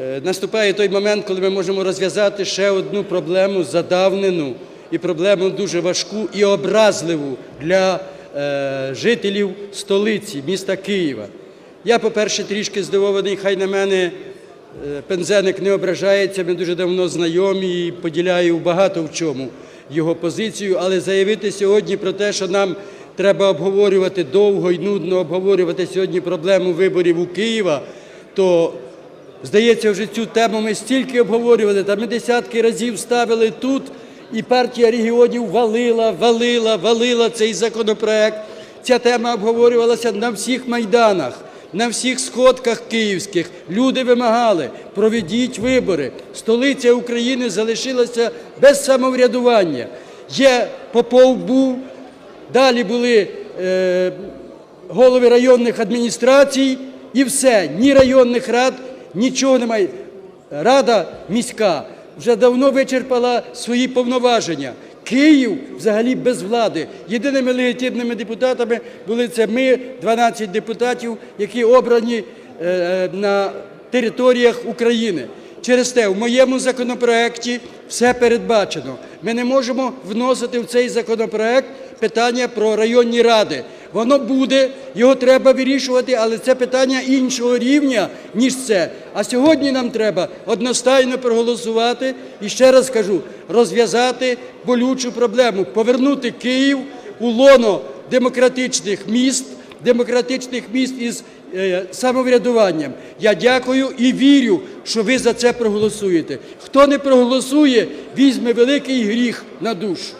е, наступає той момент, коли ми можемо розв'язати ще одну проблему задавнену і проблему дуже важку і образливу для е, жителів столиці, міста Києва. Я, по-перше, трішки здивований, хай на мене е, Пензеник не ображається, ми дуже давно знайомі і поділяю багато в чому його позицію, але заявити сьогодні про те, що нам треба обговорювати довго і нудно обговорювати сьогодні проблему виборів у Києва, то здається, вже цю тему ми стільки обговорювали, та ми десятки разів ставили тут, і партія регіонів валила, валила, валила цей законопроект. Ця тема обговорювалася на всіх майданах, на всіх сходках київських. Люди вимагали, проведіть вибори. Столиця України залишилася без самоврядування. Є Попов був, далі були е, голови районних адміністрацій і все. Ні районних рад, нічого немає. Рада міська вже давно вичерпала свої повноваження. Київ взагалі без влади. Єдиними легітимними депутатами були це ми, 12 депутатів, які обрані е, на територіях України. Через те в моєму законопроекті все передбачено. Ми не можемо вносити в цей законопроект питання про районні ради. Воно буде, його треба вирішувати, але це питання іншого рівня, ніж це. А сьогодні нам треба одностайно проголосувати і ще раз кажу, розв'язати болючу проблему, повернути Київ у лоно демократичних міст, демократичних міст із е, самоврядуванням. Я дякую і вірю, що ви за це проголосуєте. Хто не проголосує, візьме великий гріх на душу.